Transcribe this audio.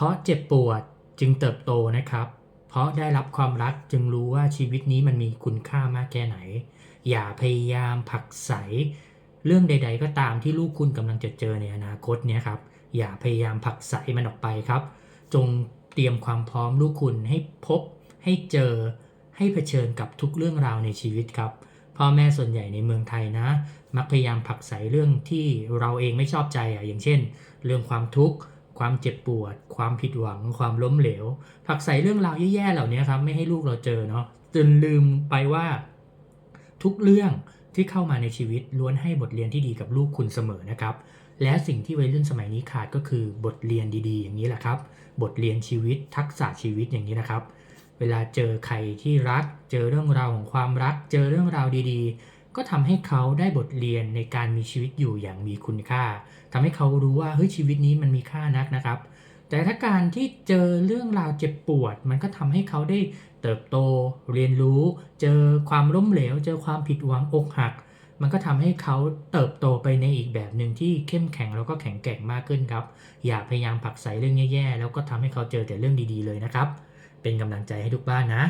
เพราะเจ็บปวดจึงเติบโตนะครับ เพราะได้รับความรักจึงรู้ว่าชีวิตนี้มันมีคุณค่ามากแค่ไหน อย่าพยายามผลักไสเรื่องใด ๆ ก็ตามที่ลูกคุณกำลังจะเจอในอนาคตเนี่ยครับ อย่าพยายามผลักไสมันออกไปครับ จงเตรียมความพร้อมลูกคุณให้พบ ให้เจอ ให้เผชิญกับทุกเรื่องราวในชีวิตครับพ่อแม่ส่วนใหญ่ในเมืองไทยนะ มักพยายามผลักไสเรื่องที่เราเองไม่ชอบใจอะอย่างเช่น เรื่องความทุกข์ ความเจ็บปวด ความผิดหวัง ความล้มเหลวผลักไสเรื่องราวแย่ๆเหล่านี้ครับไม่ให้ลูกเราเจอเนาะจนลืมไปว่า ทุกเรื่องที่เข้ามาในชีวิตล้วนให้บทเรียนที่ดีกับลูกคุณเสมอนะครับ และสิ่งที่วัยรุ่นสมัยนี้ขาดก็คือบทเรียนดีๆ อย่างนี้แหละครับ บทเรียนชีวิต ทักษะชีวิตอย่างนี้นะครับ เวลาเจอใครที่รัก เจอเรื่องราวของความรัก เจอเรื่องราวดีๆ ก็ทำให้เขาได้บทเรียนในการมีชีวิตอยู่อย่างมีคุณค่าทำให้เขารู้ว่าเฮ้ยชีวิตนี้มันมีค่านักนะครับ แต่ถ้าการที่เจอเรื่องราวเจ็บปวด มันก็ทำให้เขาได้เติบโต เรียนรู้ เจอความล้มเหลว เจอความผิดหวังอกหัก มันก็ทำให้เขาเติบโตไปในอีกแบบหนึ่งที่เข้มแข็งแล้วก็แข็งแกร่งมากขึ้นครับ อย่าพยายามผลักไสเรื่องแย่ๆแล้วก็ทำให้เขาเจอแต่เรื่องดีๆเลยนะครับ เป็นกำลังใจให้ทุกบ้านนะ